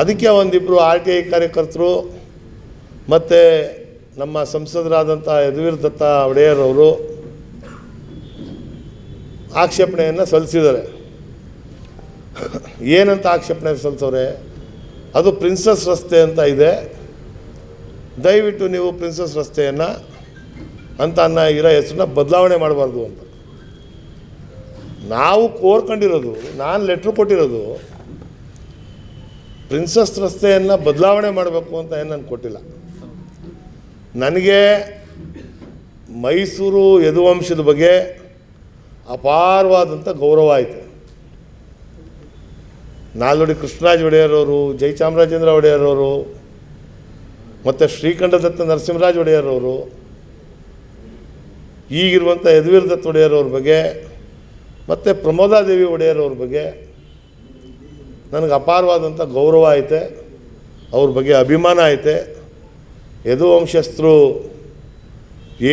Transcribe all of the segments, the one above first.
ಅದಕ್ಕೆ ಒಂದಿಬ್ಬರು R T I ಕಾರ್ಯಕರ್ತರು ಮತ್ತು ನಮ್ಮ ಸಂಸದರಾದಂಥ ಯದುವೀರ್ ದತ್ತ ಒಡೆಯರ್ ಅವರು ಆಕ್ಷೇಪಣೆಯನ್ನು ಸಲ್ಲಿಸಿದ್ದಾರೆ. ಏನಂತ ಆಕ್ಷೇಪಣೆ ಸಲ್ಲಿಸೋರೆ? ಅದು ಪ್ರಿನ್ಸಸ್ ರಸ್ತೆ ಅಂತ ಇದೆ. ದಯವಿಟ್ಟು ನೀವು ಪ್ರಿನ್ಸಸ್ ರಸ್ತೆಯನ್ನು ಅಂತ ಅನ್ನ ಇರೋ ಹೆಸರನ್ನ ಬದಲಾವಣೆ ಮಾಡಬಾರ್ದು ಅಂತ. ನಾವು ಕೋರ್ಕೊಂಡಿರೋದು, ನಾನು ಲೆಟ್ರ್ ಕೊಟ್ಟಿರೋದು ಪ್ರಿನ್ಸಸ್ ರಸ್ತೆಯನ್ನು ಬದಲಾವಣೆ ಮಾಡಬೇಕು ಅಂತ ಏನು ನಾನು ಕೊಟ್ಟಿಲ್ಲ. ನನಗೆ ಮೈಸೂರು ಯದುವಂಶದ ಬಗ್ಗೆ ಅಪಾರವಾದಂಥ ಗೌರವ ಆಯಿತು ನಾಲ್ವಡಿ ಕೃಷ್ಣರಾಜ ಒಡೆಯರವರು ಜಯಚಾಮರಾಜೇಂದ್ರ ಒಡೆಯರವರು ಮತ್ತು ಶ್ರೀಕಂಠದತ್ತ ನರಸಿಂಹರಾಜ ಒಡೆಯರವರು ಈಗಿರುವಂಥ ಯದುವೀರ್ ದತ್ತ ಒಡೆಯರವ್ರ ಬಗ್ಗೆ, ಮತ್ತು ಪ್ರಮೋದಾದೇವಿ ಒಡೆಯರವ್ರ ಬಗ್ಗೆ ನನಗೆ ಅಪಾರವಾದಂಥ ಗೌರವ ಐತೆ, ಅವ್ರ ಬಗ್ಗೆ ಅಭಿಮಾನ ಐತೆ. ಯದುವಂಶಸ್ಥರು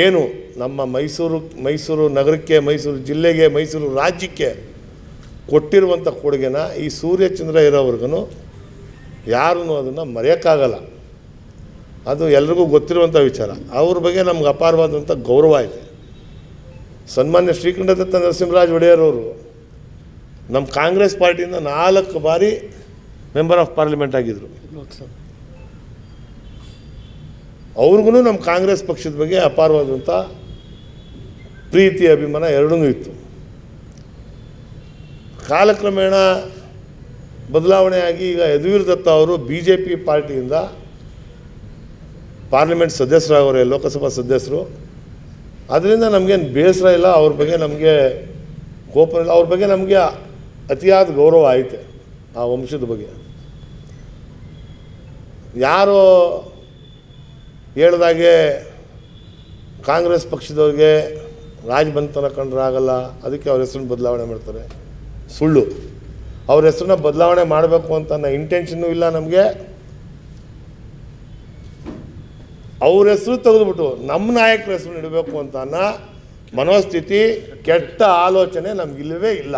ಏನು ನಮ್ಮ ಮೈಸೂರು ಮೈಸೂರು ನಗರಕ್ಕೆ, ಮೈಸೂರು ಜಿಲ್ಲೆಗೆ, ಮೈಸೂರು ರಾಜ್ಯಕ್ಕೆ ಕೊಟ್ಟಿರುವಂಥ ಕೊಡುಗೆನ ಈ ಸೂರ್ಯಚಂದ್ರ ಇರೋವರೆಗೂ ಯಾರೂ ಅದನ್ನು ಮರೆಯೋಕ್ಕಾಗಲ್ಲ. ಅದು ಎಲ್ರಿಗೂ ಗೊತ್ತಿರುವಂಥ ವಿಚಾರ. ಅವ್ರ ಬಗ್ಗೆ ನಮ್ಗೆ ಅಪಾರವಾದಂಥ ಗೌರವ ಐತೆ. ಸನ್ಮಾನ್ಯ ಶ್ರೀಕಂಠದತ್ತ ನರಸಿಂಹರಾಜ್ ಒಡೆಯರವರು ನಮ್ಮ ಕಾಂಗ್ರೆಸ್ ಪಾರ್ಟಿಯಿಂದ ನಾಲ್ಕು ಬಾರಿ ಮೆಂಬರ್ ಆಫ್ ಪಾರ್ಲಿಮೆಂಟ್ ಆಗಿದ್ದರು ಅವ್ರಿಗೂ ನಮ್ಮ ಕಾಂಗ್ರೆಸ್ ಪಕ್ಷದ ಬಗ್ಗೆ ಅಪಾರವಾದಂಥ ಪ್ರೀತಿ, ಅಭಿಮಾನ ಎರಡೂ ಇತ್ತು. ಕಾಲಕ್ರಮೇಣ ಬದಲಾವಣೆಯಾಗಿ ಈಗ ಯದುವೀರ್ ದತ್ತ ಅವರು ಬಿ ಜೆ ಪಿ ಪಾರ್ಟಿಯಿಂದ ಪಾರ್ಲಿಮೆಂಟ್ ಸದಸ್ಯರಾಗವ್ರೆ ಲೋಕಸಭಾ ಸದಸ್ಯರು. ಅದರಿಂದ ನಮಗೇನು ಬೇಸರ ಇಲ್ಲ, ಅವ್ರ ಬಗ್ಗೆ ನಮಗೆ ಕೋಪ ಇಲ್ಲ, ಅವ್ರ ಬಗ್ಗೆ ನಮಗೆ ಅತಿಯಾದ ಗೌರವ ಐತೆ ಆ ವಂಶದ ಬಗ್ಗೆ. ಯಾರು ಹೇಳ್ದಾಗೆ ಕಾಂಗ್ರೆಸ್ ಪಕ್ಷದವ್ರಿಗೆ ರಾಜ್ ಬಂತನ ಕಂಡ್ರೆ ಆಗಲ್ಲ, ಅದಕ್ಕೆ ಅವ್ರ ಹೆಸರನ್ನ ಬದಲಾವಣೆ ಮಾಡ್ತಾರೆ. ಸುಳ್ಳು. ಅವ್ರ ಹೆಸರನ್ನ ಬದಲಾವಣೆ ಮಾಡಬೇಕು ಅಂತ ಅನ್ನೋ ಇಂಟೆನ್ಷನ್ನು ಇಲ್ಲ ನಮಗೆ. ಅವ್ರ ಹೆಸರು ತೆಗೆದುಬಿಟ್ಟು ನಮ್ಮ ನಾಯಕರ ಹೆಸರು ಇಡಬೇಕು ಅಂತ ಅನ್ನೋ ಮನೋಸ್ಥಿತಿ, ಕೆಟ್ಟ ಆಲೋಚನೆ ನಮಗಿಲ್ಲವೇ ಇಲ್ಲ.